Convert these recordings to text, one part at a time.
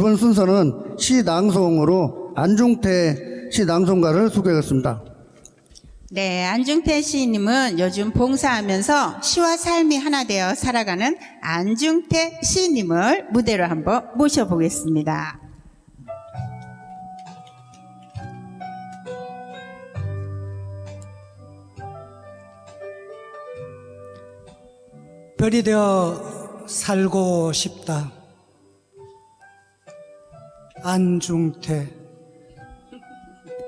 이번 순서는 시 낭송으로 안중태 시 낭송가를 소개하겠습니다. 네, 안중태 시인님은 요즘 봉사하면서 시와 삶이 하나 되어 살아가는 안중태 시인님을 무대로 한번 모셔보겠습니다. 별이 되어 살고 싶다. 안중태.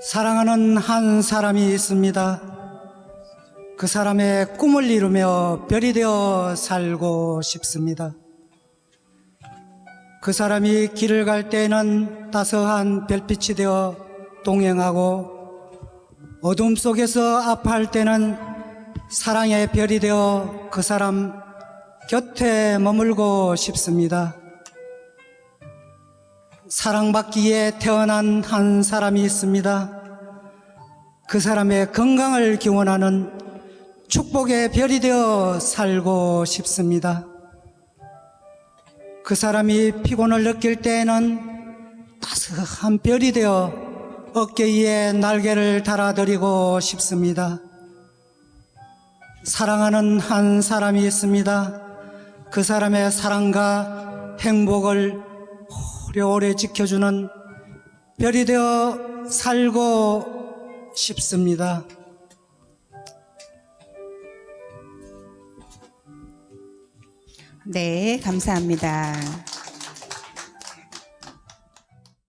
사랑하는 한 사람이 있습니다. 그 사람의 꿈을 이루며 별이 되어 살고 싶습니다. 그 사람이 길을 갈 때에는 따스한 별빛이 되어 동행하고 어둠 속에서 아파할 때는 사랑의 별이 되어 그 사람 곁에 머물고 싶습니다. 사랑받기에 태어난 한 사람이 있습니다. 그 사람의 건강을 기원하는 축복의 별이 되어 살고 싶습니다. 그 사람이 피곤을 느낄 때에는 따스한 별이 되어 어깨 위에 날개를 달아드리고 싶습니다. 사랑하는 한 사람이 있습니다. 그 사람의 사랑과 행복을 오래오래 지켜주는 별이 되어 살고 싶습니다. 네, 감사합니다.